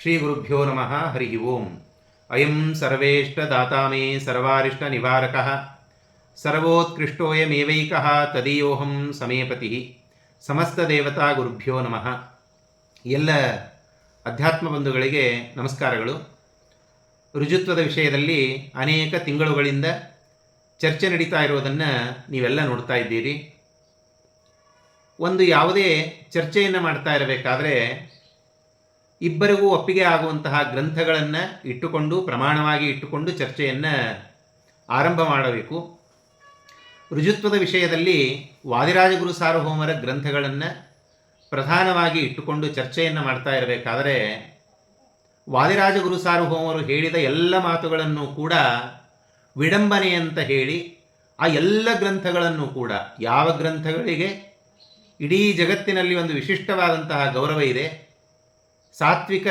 ಶ್ರೀಗುರುಭ್ಯೋ ನಮಃ ಹರಿ ಓಂ ಅಯಂ ಸರ್ವೇಷ್ಟದಾತಾ ಮೇ ಸರ್ವಾರಿಷ್ಟನಿವಾರಕಃ ಸರ್ವೋತ್ಕೃಷ್ಟೋಯಮೇವೈಕ ತದೀಯೋಹಂ ಸಮೇಪತಿ ಸಮಸ್ತದೇವತಾ ಗುರುಭ್ಯೋ ನಮಃ ಎಲ್ಲ ಅಧ್ಯಾತ್ಮ ಬಂಧುಗಳಿಗೆ ನಮಸ್ಕಾರಗಳು. ರುಜುತ್ವದ ವಿಷಯದಲ್ಲಿ ಅನೇಕ ತಿಂಗಳುಗಳಿಂದ ಚರ್ಚೆ ನಡೀತಾ ಇರೋದನ್ನು ನೀವೆಲ್ಲ ನೋಡ್ತಾ ಇದ್ದೀರಿ. ಒಂದು ಯಾವುದೇ ಚರ್ಚೆಯನ್ನು ಮಾಡ್ತಾ ಇರಬೇಕಾದ್ರೆ ಇಬ್ಬರಿಗೂ ಒಪ್ಪಿಗೆ ಆಗುವಂತಹ ಗ್ರಂಥಗಳನ್ನು ಇಟ್ಟುಕೊಂಡು, ಪ್ರಮಾಣವಾಗಿ ಇಟ್ಟುಕೊಂಡು ಚರ್ಚೆಯನ್ನು ಆರಂಭ ಮಾಡಬೇಕು. ರುಜುತ್ವದ ವಿಷಯದಲ್ಲಿ ವಾದಿರಾಜಗುರು ಸಾರ್ವಭೌಮರ ಗ್ರಂಥಗಳನ್ನು ಪ್ರಧಾನವಾಗಿ ಇಟ್ಟುಕೊಂಡು ಚರ್ಚೆಯನ್ನು ಮಾಡ್ತಾ ಇರಬೇಕಾದರೆ, ವಾದಿರಾಜಗುರು ಸಾರ್ವಭೌಮರು ಹೇಳಿದ ಎಲ್ಲ ಮಾತುಗಳನ್ನು ಕೂಡ ವಿಡಂಬನೆ ಅಂತ ಹೇಳಿ ಆ ಎಲ್ಲ ಗ್ರಂಥಗಳನ್ನು ಕೂಡ, ಯಾವ ಗ್ರಂಥಗಳಿಗೆ, ಇಡೀ ಜಗತ್ತಿನಲ್ಲಿ ಒಂದು ವಿಶಿಷ್ಟವಾದಂತಹ ಗೌರವ ಇದೆ. ಸಾತ್ವಿಕ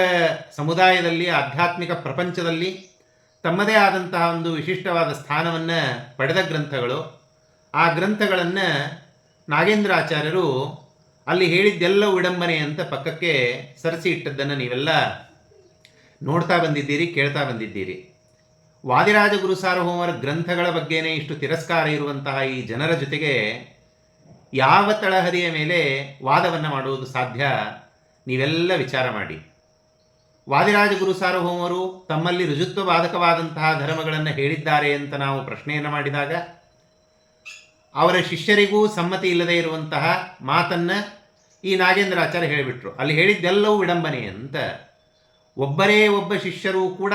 ಸಮುದಾಯದಲ್ಲಿ, ಆಧ್ಯಾತ್ಮಿಕ ಪ್ರಪಂಚದಲ್ಲಿ ತಮ್ಮದೇ ಆದಂತಹ ಒಂದು ವಿಶಿಷ್ಟವಾದ ಸ್ಥಾನವನ್ನು ಪಡೆದ ಗ್ರಂಥಗಳು. ಆ ಗ್ರಂಥಗಳನ್ನು ನಾಗೇಂದ್ರಾಚಾರ್ಯರು ಅಲ್ಲಿ ಹೇಳಿದ್ದೆಲ್ಲ ವಿಡಂಬನೆ ಅಂತ ಪಕ್ಕಕ್ಕೆ ಸರಿಸಿ ಇಟ್ಟದ್ದನ್ನು ನೀವೆಲ್ಲ ನೋಡ್ತಾ ಬಂದಿದ್ದೀರಿ, ಕೇಳ್ತಾ ಬಂದಿದ್ದೀರಿ. ವಾದಿರಾಜ ಗುರು ಸಾರ್ವಭೌಮರ ಗ್ರಂಥಗಳ ಬಗ್ಗೆನೇ ಇಷ್ಟು ತಿರಸ್ಕಾರ ಇರುವಂತಹ ಈ ಜನರ ಜೊತೆಗೆ ಯಾವ ತಳಹದಿಯ ಮೇಲೆ ವಾದವನ್ನು ಮಾಡುವುದು ಸಾಧ್ಯ? ನೀವೆಲ್ಲ ವಿಚಾರ ಮಾಡಿ. ವಾದಿರಾಜ ಗುರು ಸಾರ್ವಭೌಮರು ತಮ್ಮಲ್ಲಿ ರುಜುತ್ವ ಬಾಧಕವಾದಂತಹ ಧರ್ಮಗಳನ್ನು ಹೇಳಿದ್ದಾರೆ ಅಂತ ನಾವು ಪ್ರಶ್ನೆಯನ್ನು ಮಾಡಿದಾಗ, ಅವರ ಶಿಷ್ಯರಿಗೂ ಸಮ್ಮತಿ ಇಲ್ಲದೆ ಇರುವಂತಹ ಮಾತನ್ನು ಈ ನಾಗೇಂದ್ರಾಚಾರ್ಯ ಹೇಳಿಬಿಟ್ರು. ಅಲ್ಲಿ ಹೇಳಿದ್ದೆಲ್ಲವೂ ವಿಡಂಬನೆ ಅಂತ. ಒಬ್ಬರೇ ಒಬ್ಬ ಶಿಷ್ಯರು ಕೂಡ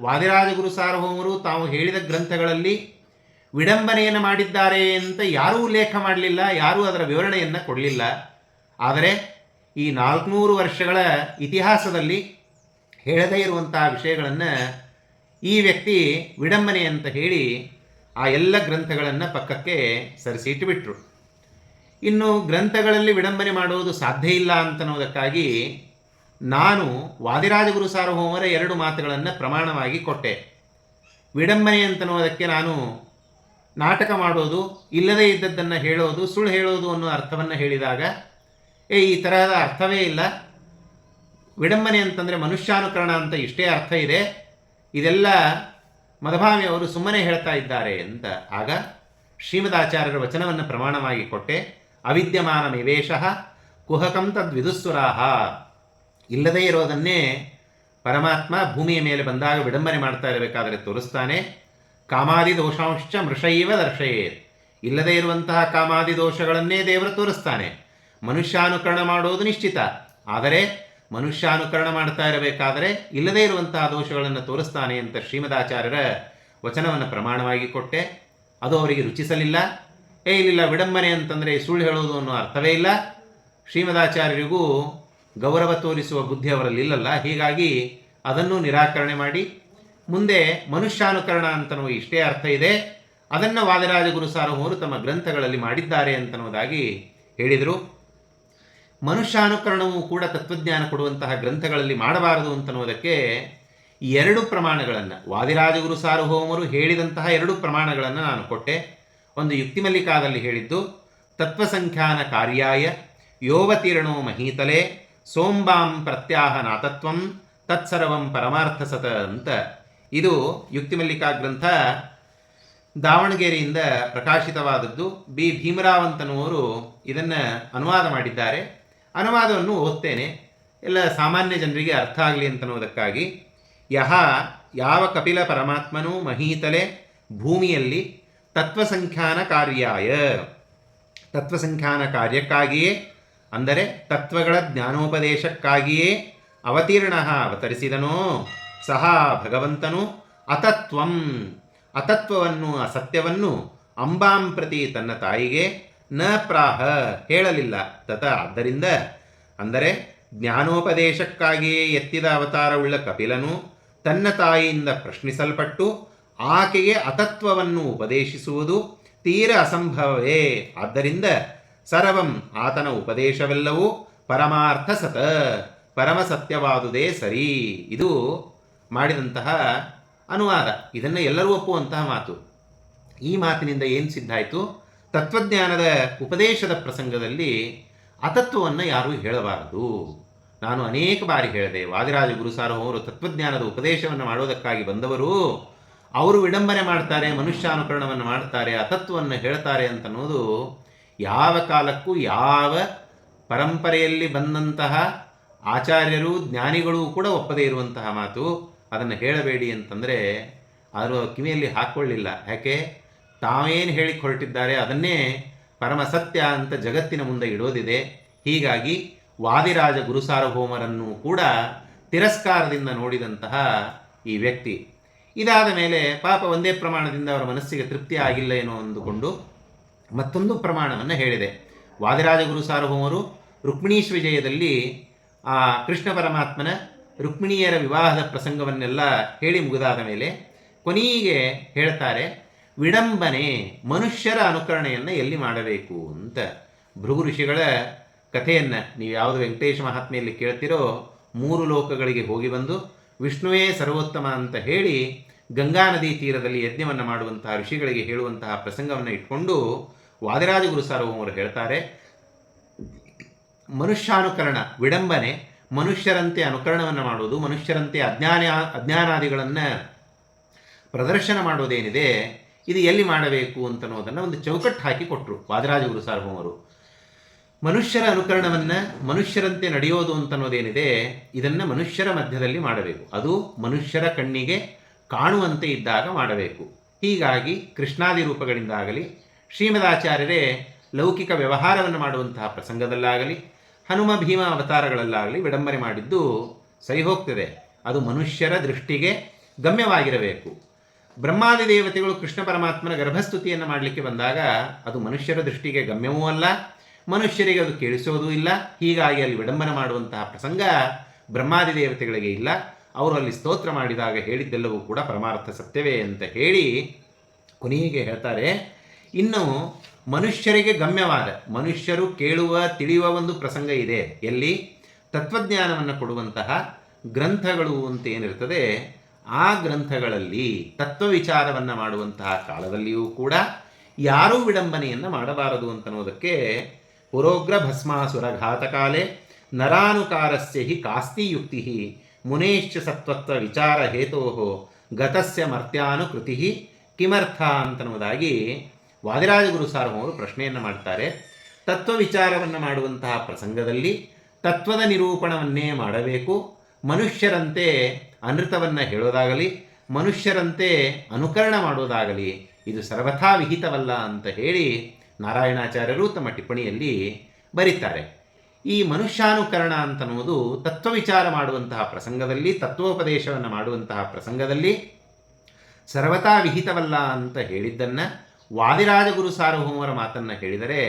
ವಾದಿರಾಜ ಗುರು ಸಾರ್ವಭೌಮರು ತಾವು ಹೇಳಿದ ಗ್ರಂಥಗಳಲ್ಲಿ ವಿಡಂಬನೆಯನ್ನು ಮಾಡಿದ್ದಾರೆ ಅಂತ ಯಾರೂ ಉಲ್ಲೇಖ ಮಾಡಲಿಲ್ಲ, ಯಾರೂ ಅದರ ವಿವರಣೆಯನ್ನು ಕೊಡಲಿಲ್ಲ. ಆದರೆ ಈ ನಾಲ್ಕುನೂರು ವರ್ಷಗಳ ಇತಿಹಾಸದಲ್ಲಿ ಹೇಳದೇ ಇರುವಂತಹ ವಿಷಯಗಳನ್ನು ಈ ವ್ಯಕ್ತಿ ವಿಡಂಬನೆ ಅಂತ ಹೇಳಿ ಆ ಎಲ್ಲ ಗ್ರಂಥಗಳನ್ನು ಪಕ್ಕಕ್ಕೆ ಸರಿಸಿಟ್ಟುಬಿಟ್ರು ಇನ್ನು ಗ್ರಂಥಗಳಲ್ಲಿ ವಿಡಂಬನೆ ಮಾಡುವುದು ಸಾಧ್ಯ ಇಲ್ಲ ಅಂತನ್ನೋದಕ್ಕಾಗಿ ನಾನು ವಾದಿರಾಜಗುರು ಸಾರ್ವಭೌಮರ ಎರಡು ಮಾತುಗಳನ್ನು ಪ್ರಮಾಣವಾಗಿ ಕೊಟ್ಟೆ. ವಿಡಂಬನೆ ಅಂತನ್ನುವುದಕ್ಕೆ ನಾನು ನಾಟಕ ಮಾಡೋದು, ಇಲ್ಲದೇ ಇದ್ದದ್ದನ್ನು ಹೇಳೋದು, ಸುಳ್ಳು ಹೇಳೋದು ಅನ್ನೋ ಅರ್ಥವನ್ನು ಹೇಳಿದಾಗ ಏ, ಈ ತರಹದ ಅರ್ಥವೇ ಇಲ್ಲ. ವಿಡಂಬನೆ ಅಂತಂದರೆ ಮನುಷ್ಯಾನುಕರಣ ಅಂತ ಇಷ್ಟೇ ಅರ್ಥ ಇದೆ. ಇದೆಲ್ಲ ಮದಭಾಮಿ ಅವರು ಸುಮ್ಮನೆ ಹೇಳ್ತಾ ಇದ್ದಾರೆ ಅಂತ. ಆಗ ಶ್ರೀಮದಾಚಾರ್ಯರ ವಚನವನ್ನು ಪ್ರಮಾಣವಾಗಿ ಕೊಟ್ಟೆ. ಅವಿದ್ಯಮಾನ ನಿವೇಶ ಕುಹಕಂ ತದ್ವಿದುಸ್ವರಾಹ ಇಲ್ಲದೇ ಇರೋದನ್ನೇ ಪರಮಾತ್ಮ ಭೂಮಿಯ ಮೇಲೆ ಬಂದಾಗ ವಿಡಂಬನೆ ಮಾಡ್ತಾ ಇರಬೇಕಾದರೆ ತೋರಿಸ್ತಾನೆ. ಕಾಮಾದಿ ದೋಷಾಂಶ ಮೃಷೈವ ದರ್ಶಯೇತ್. ಇಲ್ಲದೇ ಇರುವಂತಹ ಕಾಮಾದಿ ದೋಷಗಳನ್ನೇ ದೇವರು ತೋರಿಸ್ತಾನೆ. ಮನುಷ್ಯಾನುಕರಣ ಮಾಡುವುದು ನಿಶ್ಚಿತ. ಆದರೆ ಮನುಷ್ಯಾನುಕರಣ ಮಾಡ್ತಾ ಇರಬೇಕಾದರೆ ಇಲ್ಲದೇ ಇರುವಂತಹ ದೋಷಗಳನ್ನು ತೋರಿಸ್ತಾನೆ ಅಂತ ಶ್ರೀಮದಾಚಾರ್ಯರ ವಚನವನ್ನು ಪ್ರಮಾಣವಾಗಿ ಕೊಟ್ಟೆ. ಅದು ಅವರಿಗೆ ರುಚಿಸಲಿಲ್ಲ. ಏ, ಇಲ್ಲಿಲ್ಲ, ವಿಡಂಬನೆ ಅಂತಂದರೆ ಸುಳ್ಳು ಹೇಳೋದು ಅನ್ನೋ ಅರ್ಥವೇ ಇಲ್ಲ. ಶ್ರೀಮದಾಚಾರ್ಯರಿಗೂ ಗೌರವ ತೋರಿಸುವ ಬುದ್ಧಿ ಅವರಲ್ಲಿಲ್ಲಲ್ಲ ಹೀಗಾಗಿ ಅದನ್ನು ನಿರಾಕರಣೆ ಮಾಡಿ, ಮುಂದೆ ಮನುಷ್ಯಾನುಕರಣ ಅಂತನೋ ಇಷ್ಟೇ ಅರ್ಥ ಇದೆ. ಅದನ್ನು ವಾದರಾಜ ಗುರು ಮೂರು ತಮ್ಮ ಗ್ರಂಥಗಳಲ್ಲಿ ಮಾಡಿದ್ದಾರೆ ಅಂತನ್ನುವುದಾಗಿ ಹೇಳಿದರು. ಮನುಷ್ಯಾನುಕರಣವು ಕೂಡ ತತ್ವಜ್ಞಾನ ಕೊಡುವಂತಹ ಗ್ರಂಥಗಳಲ್ಲಿ ಮಾಡಬಾರದು ಅಂತನ್ನುವುದಕ್ಕೆ ಎರಡು ಪ್ರಮಾಣಗಳನ್ನು ವಾದಿರಾಜಗುರು ಸಾರ್ವಭೌಮರು ಹೇಳಿದಂತಹ ಎರಡು ಪ್ರಮಾಣಗಳನ್ನು ನಾನು ಕೊಟ್ಟೆ. ಒಂದು ಯುಕ್ತಿಮಲ್ಲಿಕಾದಲ್ಲಿ ಹೇಳಿದ್ದು, ತತ್ವಸಂಖ್ಯಾನ ಕಾರ್ಯಾಯ, ಯೋವತೀರ್ಣೋ ಮಹೀತಲೆ, ಸೋಂಬಾಂ ಪ್ರತ್ಯಾಹ ನಾತತ್ವಂ, ತತ್ಸರ್ವಂ ಪರಮಾರ್ಥ ಸತ ಅಂತ. ಇದು ಯುಕ್ತಿಮಲ್ಲಿಕಾ ಗ್ರಂಥ ದಾವಣಗೆರೆಯಿಂದ ಪ್ರಕಾಶಿತವಾದದ್ದು. ಬಿ. ಭೀಮರಾವಂತನವರು ಇದನ್ನು ಅನುವಾದ ಮಾಡಿದ್ದಾರೆ. ಅನುವಾದವನ್ನು ಓದ್ತೇನೆ. ಎಲ್ಲ ಸಾಮಾನ್ಯ ಜನರಿಗೆ ಅರ್ಥ ಆಗಲಿ ಅಂತನ್ನುವುದಕ್ಕಾಗಿ ಯಹ ಯಾವ ಕಪಿಲ ಪರಮಾತ್ಮನೂ ಮಹೀತಲೆ ಭೂಮಿಯಲ್ಲಿ ತತ್ವಸಂಖ್ಯಾನ ಕಾರ್ಯಾಯ. ತತ್ವಸಂಖ್ಯಾನ ಕಾರ್ಯಕ್ಕಾಗಿಯೇ ಅಂದರೆ ತತ್ವಗಳ ಜ್ಞಾನೋಪದೇಶಕ್ಕಾಗಿಯೇ ಅವತೀರ್ಣ ಅವತರಿಸಿದನೋ ಸಹ ಭಗವಂತನು ಅತತ್ವಂ. ಅತತ್ವವನ್ನು, ಅಸತ್ಯವನ್ನು ಅಂಬಾಂ ಪ್ರತಿ ತನ್ನ ತಾಯಿಗೆ ನ ಪ್ರಾಹ ಹೇಳಲಿಲ್ಲ. ತತ ಆದ್ದರಿಂದ, ಅಂದರೆ ಜ್ಞಾನೋಪದೇಶಕ್ಕಾಗಿಯೇ ಎತ್ತಿದ ಅವತಾರವುಳ್ಳ ಕಪಿಲನು ತನ್ನ ತಾಯಿಯಿಂದ ಪ್ರಶ್ನಿಸಲ್ಪಟ್ಟು ಆಕೆಗೆ ಅತತ್ವವನ್ನು ಉಪದೇಶಿಸುವುದು ತೀರ ಅಸಂಭವವೇ. ಆದ್ದರಿಂದ ಸರ್ವಂ ಆತನ ಉಪದೇಶವೆಲ್ಲವೂ ಪರಮಾರ್ಥ ಸತ, ಪರಮ ಸತ್ಯವಾದುದೇ ಸರಿ. ಇದು ಮಾಡಿದಂತಹ ಅನುವಾದ. ಇದನ್ನು ಎಲ್ಲರೂ ಒಪ್ಪುವಂತಹ ಮಾತು. ಈ ಮಾತಿನಿಂದ ಏನು ಸಿದ್ಧಾಯಿತು ತತ್ವಜ್ಞಾನದ ಉಪದೇಶದ ಪ್ರಸಂಗದಲ್ಲಿ ಅತತ್ವವನ್ನು ಯಾರೂ ಹೇಳಬಾರದು. ನಾನು ಅನೇಕ ಬಾರಿ ಹೇಳಿದೆ, ವಾದಿರಾಜ ಗುರುಸಾರ್ವಭೌಮರು ತತ್ವಜ್ಞಾನದ ಉಪದೇಶವನ್ನು ಮಾಡುವುದಕ್ಕಾಗಿ ಬಂದವರು, ಅವರು ವಿಡಂಬನೆ ಮಾಡ್ತಾರೆ, ಮನುಷ್ಯಾನುಕರಣವನ್ನು ಮಾಡ್ತಾರೆ, ಅತತ್ವವನ್ನು ಹೇಳ್ತಾರೆ ಅಂತನ್ನೋದು ಯಾವ ಕಾಲಕ್ಕೂ ಯಾವ ಪರಂಪರೆಯಲ್ಲಿ ಬಂದಂತಹ ಆಚಾರ್ಯರು, ಜ್ಞಾನಿಗಳು ಕೂಡ ಒಪ್ಪದೇ ಇರುವಂತಹ ಮಾತು. ಅದನ್ನು ಹೇಳಬೇಡಿ ಅಂತಂದರೆ ಅವರು ಕಿವಿಯಲ್ಲಿ ಹಾಕ್ಕೊಳ್ಳಿಲ್ಲ. ಯಾಕೆ? ತಾವೇನು ಹೇಳಿ ಹೊರಟಿದ್ದಾರೆ ಅದನ್ನೇ ಪರಮ ಸತ್ಯ ಅಂತ ಜಗತ್ತಿನ ಮುಂದೆ ಇಡೋದಿದೆ. ಹೀಗಾಗಿ ವಾದಿರಾಜ ಗುರುಸಾರ್ವಭೌಮರನ್ನು ಕೂಡ ತಿರಸ್ಕಾರದಿಂದ ನೋಡಿದಂತಹ ಈ ವ್ಯಕ್ತಿ. ಇದಾದ ಮೇಲೆ ಪಾಪ ಒಂದೇ ಪ್ರಮಾಣದಿಂದ ಅವರ ಮನಸ್ಸಿಗೆ ತೃಪ್ತಿ ಆಗಿಲ್ಲ ಏನೋ ಅಂದುಕೊಂಡು ಮತ್ತೊಂದು ಪ್ರಮಾಣವನ್ನು ಹೇಳಿದೆ. ವಾದಿರಾಜ ಗುರುಸಾರ್ವಭೌಮರು ರುಕ್ಮಿಣೀಶ್ ವಿಜಯದಲ್ಲಿ ಆ ಕೃಷ್ಣ ಪರಮಾತ್ಮನ ರುಕ್ಮಿಣಿಯರ ವಿವಾಹದ ಪ್ರಸಂಗವನ್ನೆಲ್ಲ ಹೇಳಿ ಮುಗಿದಾದ ಮೇಲೆ ಕೊನೆಗೆ ಹೇಳ್ತಾರೆ ವಿಡಂಬನೆ, ಮನುಷ್ಯರ ಅನುಕರಣೆಯನ್ನು ಎಲ್ಲಿ ಮಾಡಬೇಕು ಅಂತ. ಭೃಗು ಋಷಿಗಳ ಕಥೆಯನ್ನು ನೀವು ಯಾವುದು ವೆಂಕಟೇಶ ಮಹಾತ್ಮೆಯಲ್ಲಿ ಕೇಳ್ತಿರೋ ಮೂರು ಲೋಕಗಳಿಗೆ ಹೋಗಿ ಬಂದು ವಿಷ್ಣುವೇ ಸರ್ವೋತ್ತಮ ಅಂತ ಹೇಳಿ ಗಂಗಾ ನದಿ ತೀರದಲ್ಲಿ ಯಜ್ಞವನ್ನು ಮಾಡುವಂತಹ ಋಷಿಗಳಿಗೆ ಹೇಳುವಂತಹ ಪ್ರಸಂಗವನ್ನು ಇಟ್ಕೊಂಡು ವಾದಿರಾಜ ಗುರು ಸಾರ್ವಭೌಮರು ಹೇಳ್ತಾರೆ, ಮನುಷ್ಯಾನುಕರಣ, ವಿಡಂಬನೆ, ಮನುಷ್ಯರಂತೆ ಅನುಕರಣವನ್ನು ಮಾಡುವುದು, ಮನುಷ್ಯರಂತೆ ಅಜ್ಞಾನ, ಅಜ್ಞಾನಾದಿಗಳನ್ನು ಪ್ರದರ್ಶನ ಮಾಡೋದೇನಿದೆ ಇದು ಎಲ್ಲಿ ಮಾಡಬೇಕು ಅಂತನ್ನೋದನ್ನು ಒಂದು ಚೌಕಟ್ಟು ಹಾಕಿ ಕೊಟ್ಟರು ವಾದರಾಜ ಗುರು ಸಾರ್ವಭೌಮರು ಮನುಷ್ಯರ ಅನುಕರಣವನ್ನು ಮನುಷ್ಯರಂತೆ ನಡೆಯೋದು ಅಂತನ್ನೋದೇನಿದೆ, ಇದನ್ನು ಮನುಷ್ಯರ ಮಧ್ಯದಲ್ಲಿ ಮಾಡಬೇಕು. ಅದು ಮನುಷ್ಯರ ಕಣ್ಣಿಗೆ ಕಾಣುವಂತೆ ಇದ್ದಾಗ ಮಾಡಬೇಕು. ಹೀಗಾಗಿ ಕೃಷ್ಣಾದಿ ರೂಪಗಳಿಂದಾಗಲಿ, ಶ್ರೀಮದಾಚಾರ್ಯರೇ ಲೌಕಿಕ ವ್ಯವಹಾರವನ್ನು ಮಾಡುವಂತಹ ಪ್ರಸಂಗದಲ್ಲಾಗಲಿ, ಹನುಮ ಭೀಮ ಅವತಾರಗಳಲ್ಲಾಗಲಿ ವಿಡಂಬನೆ ಮಾಡಿದ್ದು ಸರಿ ಹೋಗ್ತದೆ ಅದು ಮನುಷ್ಯರ ದೃಷ್ಟಿಗೆ ಗಮ್ಯವಾಗಿರಬೇಕು. ಬ್ರಹ್ಮಾದಿ ದೇವತೆಗಳು ಕೃಷ್ಣ ಪರಮಾತ್ಮನ ಗರ್ಭಸ್ತುತಿಯನ್ನು ಮಾಡಲಿಕ್ಕೆ ಬಂದಾಗ ಅದು ಮನುಷ್ಯರ ದೃಷ್ಟಿಗೆ ಗಮ್ಯವೂ ಅಲ್ಲ, ಮನುಷ್ಯರಿಗೆ ಅದು ಕೇಳಿಸೋದೂ ಇಲ್ಲ. ಹೀಗಾಗಿ ಅಲ್ಲಿ ವಿಡಂಬನ ಮಾಡುವಂತಹ ಪ್ರಸಂಗ ಬ್ರಹ್ಮಾದಿ ದೇವತೆಗಳಿಗೆ ಇಲ್ಲ. ಅವರು ಅಲ್ಲಿ ಸ್ತೋತ್ರ ಮಾಡಿದಾಗ ಹೇಳಿದ್ದೆಲ್ಲವೂ ಕೂಡ ಪರಮಾರ್ಥ ಸತ್ಯವೇ ಅಂತ ಹೇಳಿ ಕೊನೆಗೆ ಹೇಳ್ತಾರೆ, ಇನ್ನು ಮನುಷ್ಯರಿಗೆ ಗಮ್ಯವಾದ, ಮನುಷ್ಯರು ಕೇಳುವ, ತಿಳಿಯುವ ಒಂದು ಪ್ರಸಂಗ ಇದೆ. ಎಲ್ಲಿ? ತತ್ವಜ್ಞಾನವನ್ನು ಕೊಡುವಂತಹ ಗ್ರಂಥಗಳು ಅಂತ ಏನಿರ್ತದೆ ಆ ಗ್ರಂಥಗಳಲ್ಲಿ ತತ್ವ ವಿಚಾರವನ್ನು ಮಾಡುವಂತಹ ಕಾಲದಲ್ಲಿಯೂ ಕೂಡ ಯಾರೂ ವಿಡಂಬನೆಯನ್ನು ಮಾಡಬಾರದು ಅಂತನ್ನೋದಕ್ಕೆ ಪುರೋಗ್ರ ಭಸ್ಮಾಸುರ ಘಾತಕಾಲೆ ನರಾನುಕಾರಸ್ಯ ಹಿ ಕಾಸ್ತಿ ಯುಕ್ತಿ ಮುನೇಶ್ಚ ಸತ್ವತ್ವ ವಿಚಾರ ಹೇತೋ ಗತಸ್ಯ ಮರ್ತ್ಯಾನುಕೃತಿ ಕಿಮರ್ಥ ಅಂತನ್ನುವುದಾಗಿ ವಾದಿರಾಜಗುರು ಗುರು ಸಾರ್ವಮವರು ಪ್ರಶ್ನೆಯನ್ನು ಮಾಡ್ತಾರೆ. ತತ್ವ ವಿಚಾರವನ್ನು ಮಾಡುವಂತಹ ಪ್ರಸಂಗದಲ್ಲಿ ತತ್ವದ ನಿರೂಪಣವನ್ನೇ ಮಾಡಬೇಕು. ಮನುಷ್ಯರಂತೆ ಅನೃತವನ್ನು ಹೇಳೋದಾಗಲಿ, ಮನುಷ್ಯರಂತೆ ಅನುಕರಣ ಮಾಡೋದಾಗಲಿ, ಇದು ಸರ್ವಥಾ ವಿಹಿತವಲ್ಲ ಅಂತ ಹೇಳಿ ನಾರಾಯಣಾಚಾರ್ಯರು ತಮ್ಮ ಟಿಪ್ಪಣಿಯಲ್ಲಿ ಬರೀತಾರೆ. ಈ ಮನುಷ್ಯಾನುಕರಣ ಅಂತನ್ನುವುದು ತತ್ವ ವಿಚಾರ ಮಾಡುವಂತಹ ಪ್ರಸಂಗದಲ್ಲಿ, ತತ್ವೋಪದೇಶವನ್ನು ಮಾಡುವಂತಹ ಪ್ರಸಂಗದಲ್ಲಿ ಸರ್ವತಾ ವಿಹಿತವಲ್ಲ ಅಂತ ಹೇಳಿದ್ದನ್ನು ವಾದಿರಾಜಗುರು ಸಾರ್ವಭೌಮರ ಮಾತನ್ನು ಹೇಳಿದರೆ,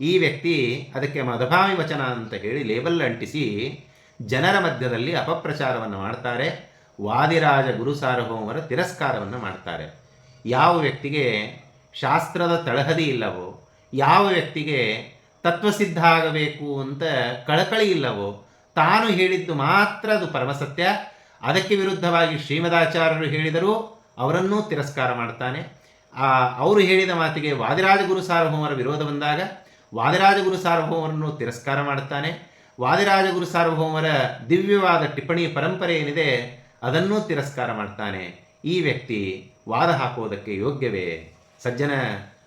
ಈ ವ್ಯಕ್ತಿ ಅದಕ್ಕೆ ಮದಭಾವಿ ವಚನ ಅಂತ ಹೇಳಿ ಲೇಬಲ್ ಅಂಟಿಸಿ ಜನರ ಮಧ್ಯದಲ್ಲಿ ಅಪಪ್ರಚಾರವನ್ನು ಮಾಡ್ತಾರೆ, ವಾದಿರಾಜ ಗುರು ಸಾರ್ವಭೌಮರ ತಿರಸ್ಕಾರವನ್ನು ಮಾಡ್ತಾರೆ. ಯಾವ ವ್ಯಕ್ತಿಗೆ ಶಾಸ್ತ್ರದ ತಳಹದಿ ಇಲ್ಲವೋ, ಯಾವ ವ್ಯಕ್ತಿಗೆ ತತ್ವಸಿದ್ಧ ಆಗಬೇಕು ಅಂತ ಕಳಕಳಿ ಇಲ್ಲವೋ, ತಾನು ಹೇಳಿದ್ದು ಮಾತ್ರ ಅದು ಪರಮಸತ್ಯ. ಅದಕ್ಕೆ ವಿರುದ್ಧವಾಗಿ ಶ್ರೀಮದಾಚಾರ್ಯರು ಹೇಳಿದರೂ ಅವರನ್ನೂ ತಿರಸ್ಕಾರ ಮಾಡ್ತಾನೆ. ಅವರು ಹೇಳಿದ ಮಾತಿಗೆ ವಾದಿರಾಜ ಗುರು ಸಾರ್ವಭೌಮರ ವಿರೋಧ ಬಂದಾಗ ವಾದಿರಾಜ ಗುರು ಸಾರ್ವಭೌಮರನ್ನು ತಿರಸ್ಕಾರ ಮಾಡುತ್ತಾನೆ ವಾದಿರಾಜ ಗುರು ಸಾರ್ವಭೌಮರ ದಿವ್ಯವಾದ ಟಿಪ್ಪಣಿ ಪರಂಪರೆ ಏನಿದೆ, ಅದನ್ನೂ ತಿರಸ್ಕಾರ ಮಾಡ್ತಾನೆ. ಈ ವ್ಯಕ್ತಿ ವಾದ ಹಾಕುವುದಕ್ಕೆ ಯೋಗ್ಯವೇ? ಸಜ್ಜನ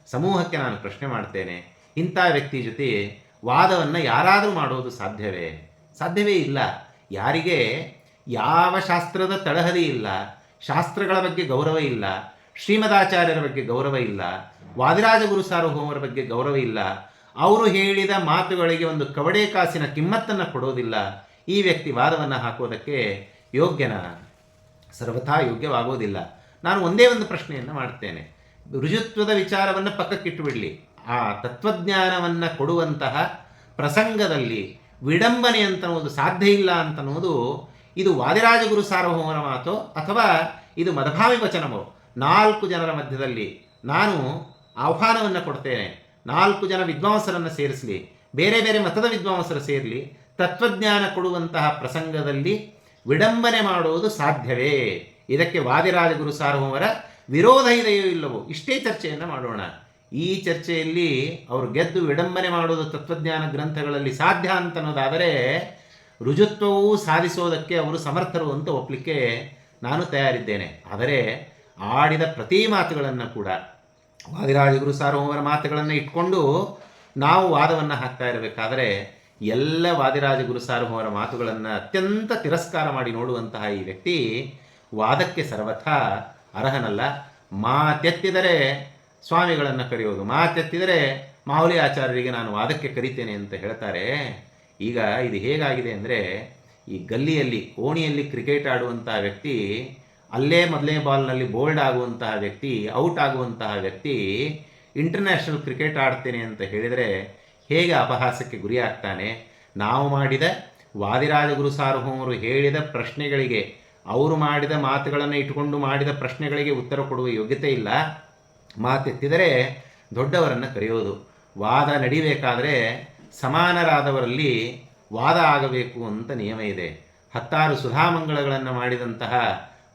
ಸಮೂಹಕ್ಕೆ ನಾನು ಪ್ರಶ್ನೆ ಮಾಡ್ತೇನೆ. ಇಂಥ ವ್ಯಕ್ತಿ ಜೊತೆ ವಾದವನ್ನು ಯಾರಾದರೂ ಮಾಡೋದು ಸಾಧ್ಯವೇ? ಸಾಧ್ಯವೇ ಇಲ್ಲ. ಯಾರಿಗೆ? ಯಾವ ಶಾಸ್ತ್ರದ ತಳಹದಿ ಇಲ್ಲ. ಶಾಸ್ತ್ರಗಳ ಬಗ್ಗೆ ಗೌರವ ಇಲ್ಲ. ಶ್ರೀಮದಾಚಾರ್ಯರ ಬಗ್ಗೆ ಗೌರವ ಇಲ್ಲ. ವಾದಿರಾಜಗುರು ಸಾರ್ವಭೌಮರ ಬಗ್ಗೆ ಗೌರವ ಇಲ್ಲ. ಅವರು ಹೇಳಿದ ಮಾತುಗಳಿಗೆ ಒಂದು ಕವಡೆ ಕಾಸಿನ ಕಿಮ್ಮತ್ತನ್ನು ಕೊಡೋದಿಲ್ಲ. ಈ ವ್ಯಕ್ತಿ ವಾದವನ್ನು ಹಾಕೋದಕ್ಕೆ ಯೋಗ್ಯನ ಸರ್ವಥಾ ಯೋಗ್ಯವಾಗೋದಿಲ್ಲ. ನಾನು ಒಂದೇ ಒಂದು ಪ್ರಶ್ನೆಯನ್ನು ಮಾಡ್ತೇನೆ. ರುಜುತ್ವದ ವಿಚಾರವನ್ನು ಪಕ್ಕಕ್ಕಿಟ್ಟುಬಿಡಲಿ ಆ ತತ್ವಜ್ಞಾನವನ್ನು ಕೊಡುವಂತಹ ಪ್ರಸಂಗದಲ್ಲಿ ವಿಡಂಬನೆ ಅಂತನ್ನುವುದು ಸಾಧ್ಯ ಇಲ್ಲ ಅಂತನ್ನುವುದು ಇದು ವಾದಿರಾಜಗುರು ಸಾರ್ವಭೌಮನ ಮಾತು ಅಥವಾ ಇದು ಮದಭಾವಿ ವಚನವೋ? ನಾಲ್ಕು ಜನರ ಮಧ್ಯದಲ್ಲಿ ನಾನು ಆಹ್ವಾನವನ್ನು ಕೊಡ್ತೇನೆ. ನಾಲ್ಕು ಜನ ವಿದ್ವಾಂಸರನ್ನು ಸೇರಿಸಲಿ, ಬೇರೆ ಬೇರೆ ಮತದ ವಿದ್ವಾಂಸರು ಸೇರಲಿ, ತತ್ವಜ್ಞಾನ ಕೊಡುವಂತಹ ಪ್ರಸಂಗದಲ್ಲಿ ವಿಡಂಬನೆ ಮಾಡುವುದು ಸಾಧ್ಯವೇ? ಇದಕ್ಕೆ ವಾದಿರಾಜ ಗುರು ಸಾರ್ವಭೌಮರ ವಿರೋಧ ಇದೆಯೋ ಇಲ್ಲವೋ? ಇಷ್ಟೇ ಚರ್ಚೆಯನ್ನು ಮಾಡೋಣ. ಈ ಚರ್ಚೆಯಲ್ಲಿ ಅವರು ಗೆದ್ದು ವಿಡಂಬನೆ ಮಾಡುವುದು ತತ್ವಜ್ಞಾನ ಗ್ರಂಥಗಳಲ್ಲಿ ಸಾಧ್ಯ ಅಂತನ್ನೋದಾದರೆ ರುಜುತ್ವವೂ ಸಾಧಿಸೋದಕ್ಕೆ ಅವರು ಸಮರ್ಥರು ಅಂತ ಒಪ್ಪಲಿಕ್ಕೆ ನಾನು ತಯಾರಿದ್ದೇನೆ. ಆದರೆ ಆಡಿದ ಪ್ರತಿ ಮಾತುಗಳನ್ನು ಕೂಡ ವಾದಿರಾಜ ಗುರು ಸಾರ್ವಭೌಮರ ಮಾತುಗಳನ್ನು ಇಟ್ಕೊಂಡು ನಾವು ವಾದವನ್ನು ಹಾಕ್ತಾ ಇರಬೇಕಾದರೆ ಎಲ್ಲ ವಾದಿರಾಜ ಗುರು ಸಾರ್ವಭೌಮರ ಮಾತುಗಳನ್ನು ಅತ್ಯಂತ ತಿರಸ್ಕಾರ ಮಾಡಿ ನೋಡುವಂತಹ ಈ ವ್ಯಕ್ತಿ ವಾದಕ್ಕೆ ಸರ್ವಥಾ ಅರ್ಹನಲ್ಲ. ಮಾತೆತ್ತಿದರೆ ಸ್ವಾಮಿಗಳನ್ನು ಕರೆಯೋದು, ಮಾತೆತ್ತಿದರೆ ಮಾವಲಿ ಆಚಾರ್ಯರಿಗೆ ನಾನು ವಾದಕ್ಕೆ ಕರಿತೇನೆ ಅಂತ ಹೇಳ್ತಾರೆ. ಈಗ ಇದು ಹೇಗಾಗಿದೆ ಅಂದರೆ ಈ ಗಲ್ಲಿಯಲ್ಲಿ, ಕೋಣಿಯಲ್ಲಿ ಕ್ರಿಕೆಟ್ ಆಡುವಂಥ ವ್ಯಕ್ತಿ ಅಲ್ಲೇ ಮೊದಲನೇ ಬಾಲ್ನಲ್ಲಿ ಬೋಲ್ಡ್ ಆಗುವಂತಹ ವ್ಯಕ್ತಿ, ಔಟ್ ಆಗುವಂತಹ ವ್ಯಕ್ತಿ ಇಂಟರ್ನ್ಯಾಷನಲ್ ಕ್ರಿಕೆಟ್ ಆಡ್ತೇನೆ ಅಂತ ಹೇಳಿದರೆ ಹೇಗೆ ಅಪಹಾಸಕ್ಕೆ ಗುರಿಯಾಗ್ತಾನೆ ನಾವು ಮಾಡಿದ ವಾದಿರಾಜ ಗುರು ಸಾರ್ವಭೌಮರು ಹೇಳಿದ ಪ್ರಶ್ನೆಗಳಿಗೆ, ಅವರು ಮಾಡಿದ ಮಾತುಗಳನ್ನು ಇಟ್ಟುಕೊಂಡು ಮಾಡಿದ ಪ್ರಶ್ನೆಗಳಿಗೆ ಉತ್ತರ ಕೊಡುವ ಯೋಗ್ಯತೆ ಇಲ್ಲ. ಮಾತೆತ್ತಿದರೆ ದೊಡ್ಡವರನ್ನು ಕರೆಯೋದು. ವಾದ ನಡಿಬೇಕಾದರೆ ಸಮಾನರಾದವರಲ್ಲಿ ವಾದ ಆಗಬೇಕು ಅಂತ ನಿಯಮ ಇದೆ. ಹತ್ತಾರು ಸುಧಾಮಂಗಳಗಳನ್ನು ಮಾಡಿದಂತಹ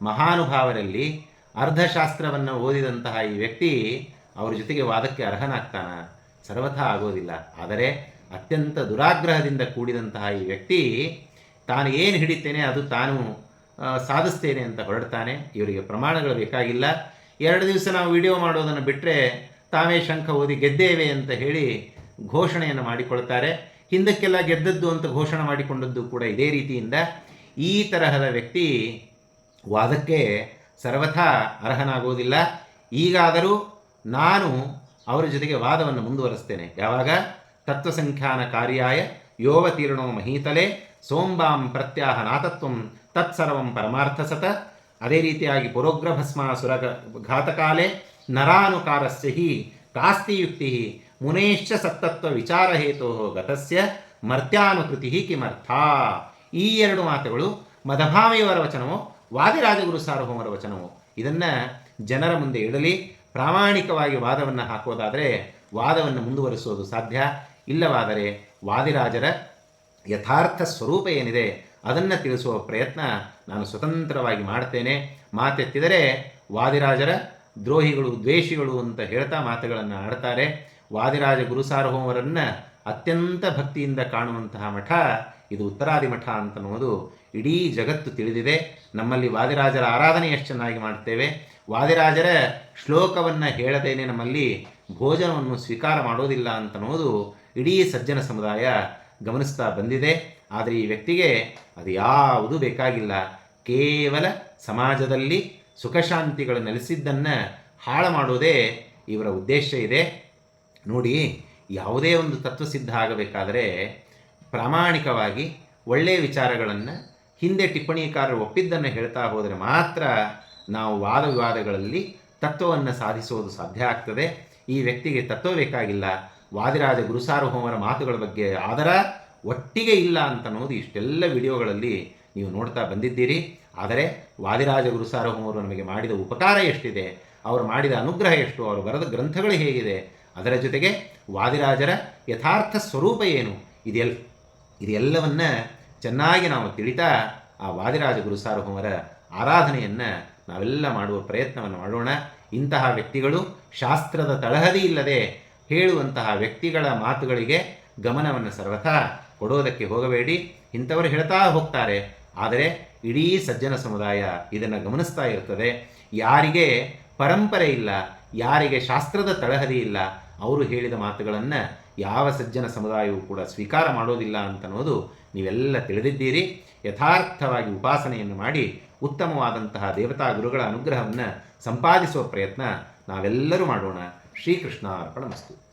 ಮಹಾನುಭಾವರಲ್ಲಿ ಅರ್ಧಶಾಸ್ತ್ರವನ್ನು ಓದಿದಂತಹ ಈ ವ್ಯಕ್ತಿ ಅವರ ಜೊತೆಗೆ ವಾದಕ್ಕೆ ಅರ್ಹನಾಗ್ತಾನ? ಸರ್ವಥಾ ಆಗೋದಿಲ್ಲ. ಆದರೆ ಅತ್ಯಂತ ದುರಾಗ್ರಹದಿಂದ ಕೂಡಿದಂತಹ ಈ ವ್ಯಕ್ತಿ ತಾನು ಏನು ಹಿಡಿತೇನೆ ಅದು ತಾನು ಸಾಧಿಸ್ತೇನೆ ಅಂತ ಹೊರಡ್ತಾನೆ. ಇವರಿಗೆ ಪ್ರಮಾಣಗಳು ಬೇಕಾಗಿಲ್ಲ. ಎರಡು ದಿವಸ ನಾವು ವಿಡಿಯೋ ಮಾಡೋದನ್ನು ಬಿಟ್ಟರೆ ತಾವೇ ಶಂಖ ಓದಿ ಗೆದ್ದೇವೆ ಅಂತ ಹೇಳಿ ಘೋಷಣೆಯನ್ನು ಮಾಡಿಕೊಳ್ತಾರೆ. ಹಿಂದಕ್ಕೆಲ್ಲ ಗೆದ್ದದ್ದು ಅಂತ ಘೋಷಣೆ ಮಾಡಿಕೊಂಡದ್ದು ಕೂಡ ಇದೇ ರೀತಿಯಿಂದ ಈ ತರಹದ ವ್ಯಕ್ತಿ ವಾದಕ್ಕೆ ಸರ್ವಥಾ ಅರ್ಹನಾಗುವುದಿಲ್ಲ. ಈಗಾದರೂ ನಾನು ಅವರ ಜೊತೆಗೆ ವಾದವನ್ನು ಮುಂದುವರಿಸ್ತೇನೆ. ಯಾವಾಗ? ತತ್ವಸಂಖ್ಯಾನ ಕಾರ್ಯಾಯ ಯೋವತೀರ್ಣೋ ಮಹೀತಲೆ ಸೋಂಬಾಂ ಪ್ರತ್ಯಾಹ ನಾತತ್ವಂ ತತ್ಸರ್ವಂ ಪರಮಾರ್ಥಸತ. ಅದೇ ರೀತಿಯಾಗಿ ಪುರೋಗ್ರಭಸ್ಮಾಸುರ ಘಾತಕಾಲೆ ನರಾನುಕಾರಸ್ಯ ಹಿ ಕಾಸ್ತಿಯುಕ್ತಿ ಮುನೇಶ್ಚ ಸತ್ತತ್ವ ವಿಚಾರಹೇತೋ ಗತಸ್ಯ ಮರ್ತ್ಯಾನುಕೃತಿ ಕಿಮರ್ಥ. ಈ ಎರಡು ಮಾತುಗಳು ಮಧಭಾಮಿಯವರ ವಚನವೋ ವಾದಿರಾಜಗುರು ಸಾರ್ವಭೌಮರ ವಚನವು. ಇದನ್ನು ಜನರ ಮುಂದೆ ಇಡಲಿ, ಪ್ರಾಮಾಣಿಕವಾಗಿ ವಾದವನ್ನು ಹಾಕೋದಾದರೆ ವಾದವನ್ನು ಮುಂದುವರಿಸೋದು ಸಾಧ್ಯ. ಇಲ್ಲವಾದರೆ ವಾದಿರಾಜರ ಯಥಾರ್ಥ ಸ್ವರೂಪ ಏನಿದೆ ಅದನ್ನು ತಿಳಿಸುವ ಪ್ರಯತ್ನ ನಾನು ಸ್ವತಂತ್ರವಾಗಿ ಮಾಡ್ತೇನೆ. ಮಾತೆತ್ತಿದರೆ ವಾದಿರಾಜರ ದ್ರೋಹಿಗಳು, ದ್ವೇಷಿಗಳು ಅಂತ ಹೇಳ್ತಾ ಮಾತುಗಳನ್ನು ಆಡ್ತಾರೆ. ವಾದಿರಾಜ ಗುರು ಸಾರ್ವಭೌಮರನ್ನು ಅತ್ಯಂತ ಭಕ್ತಿಯಿಂದ ಕಾಣುವಂತಹ ಮಠ ಇದು ಉತ್ತರಾದಿ ಮಠ ಅಂತನ್ನುವುದು ಇಡೀ ಜಗತ್ತು ತಿಳಿದಿದೆ. ನಮ್ಮಲ್ಲಿ ವಾದಿರಾಜರ ಆರಾಧನೆ ಎಷ್ಟು ಚೆನ್ನಾಗಿ ಮಾಡ್ತೇವೆ. ವಾದಿರಾಜರ ಶ್ಲೋಕವನ್ನು ಹೇಳದೇನೆ ನಮ್ಮಲ್ಲಿ ಭೋಜನವನ್ನು ಸ್ವೀಕಾರ ಮಾಡೋದಿಲ್ಲ ಅಂತನ್ನೋದು ಇಡೀ ಸಜ್ಜನ ಸಮುದಾಯ ಗಮನಿಸ್ತಾ ಬಂದಿದೆ. ಆದರೆ ಈ ವ್ಯಕ್ತಿಗೆ ಅದು ಯಾವುದೂ ಬೇಕಾಗಿಲ್ಲ. ಕೇವಲ ಸಮಾಜದಲ್ಲಿ ಸುಖಶಾಂತಿಗಳು ನೆಲೆಸಿದ್ದನ್ನು ಹಾಳು ಮಾಡೋದೇ ಇವರ ಉದ್ದೇಶ ಇದೆ. ನೋಡಿ, ಯಾವುದೇ ಒಂದು ತತ್ವಸಿದ್ಧ ಆಗಬೇಕಾದರೆ ಪ್ರಾಮಾಣಿಕವಾಗಿ ಒಳ್ಳೆಯ ವಿಚಾರಗಳನ್ನು ಹಿಂದೆ ಟಿಪ್ಪಣಿಕಾರರು ಒಪ್ಪಿದ್ದನ್ನು ಹೇಳ್ತಾ ಹೋದರೆ ಮಾತ್ರ ನಾವು ವಾದ ವಿವಾದಗಳಲ್ಲಿ ತತ್ವವನ್ನು ಸಾಧಿಸೋದು ಸಾಧ್ಯ ಆಗ್ತದೆ. ಈ ವ್ಯಕ್ತಿಗೆ ತತ್ವ ಬೇಕಾಗಿಲ್ಲ. ವಾದಿರಾಜ ಗುರುಸಾರ್ವಭೌಮರ ಮಾತುಗಳ ಬಗ್ಗೆ ಆದರ ಒಟ್ಟಿಗೆ ಇಲ್ಲ ಅಂತನ್ನೋದು ಇಷ್ಟೆಲ್ಲ ವಿಡಿಯೋಗಳಲ್ಲಿ ನೀವು ನೋಡ್ತಾ ಬಂದಿದ್ದೀರಿ. ಆದರೆ ವಾದಿರಾಜ ಗುರುಸಾರ್ವಭೌಮರು ನಮಗೆ ಮಾಡಿದ ಉಪಕಾರ ಎಷ್ಟಿದೆ? ಅವರು ಮಾಡಿದ ಅನುಗ್ರಹ ಎಷ್ಟು? ಅವರು ಬರೆದ ಗ್ರಂಥಗಳು ಹೇಗಿದೆ? ಅದರ ಜೊತೆಗೆ ವಾದಿರಾಜರ ಯಥಾರ್ಥ ಸ್ವರೂಪ ಏನು? ಇದೆಲ್ಲ ಇದೆಲ್ಲವನ್ನ ಚೆನ್ನಾಗಿ ನಾವು ತಿಳಿತಾ ಆ ವಾದಿರಾಜ ಗುರು ಸಾರ್ವಭೌಮರ ಆರಾಧನೆಯನ್ನು ನಾವೆಲ್ಲ ಮಾಡುವ ಪ್ರಯತ್ನವನ್ನು ಮಾಡೋಣ. ಇಂತಹ ವ್ಯಕ್ತಿಗಳು ಶಾಸ್ತ್ರದ ತಳಹದಿ ಇಲ್ಲದೆ ಹೇಳುವಂತಹ ವ್ಯಕ್ತಿಗಳ ಮಾತುಗಳಿಗೆ ಗಮನವನ್ನು ಸರ್ವಥಾ ಕೊಡೋದಕ್ಕೆ ಹೋಗಬೇಡಿ. ಇಂಥವರು ಹೇಳ್ತಾ ಹೋಗ್ತಾರೆ. ಆದರೆ ಇಡೀ ಸಜ್ಜನ ಸಮುದಾಯ ಇದನ್ನು ಗಮನಿಸ್ತಾ ಇರ್ತದೆ. ಯಾರಿಗೆ ಪರಂಪರೆ ಇಲ್ಲ, ಯಾರಿಗೆ ಶಾಸ್ತ್ರದ ತಳಹದಿ ಇಲ್ಲ, ಅವರು ಹೇಳಿದ ಮಾತುಗಳನ್ನು ಯಾವ ಸಜ್ಜನ ಸಮುದಾಯವೂ ಕೂಡ ಸ್ವೀಕಾರ ಮಾಡೋದಿಲ್ಲ ಅಂತನ್ನೋದು ನೀವೆಲ್ಲ ತಿಳಿದಿದ್ದೀರಿ. ಯಥಾರ್ಥವಾಗಿ ಉಪಾಸನೆಯನ್ನು ಮಾಡಿ ಉತ್ತಮವಾದಂತಹ ದೇವತಾ ಗುರುಗಳ ಅನುಗ್ರಹವನ್ನು ಸಂಪಾದಿಸುವ ಪ್ರಯತ್ನ ನಾವೆಲ್ಲರೂ ಮಾಡೋಣ. ಶ್ರೀಕೃಷ್ಣ ಅರ್ಪಣ ಮಸ್ತು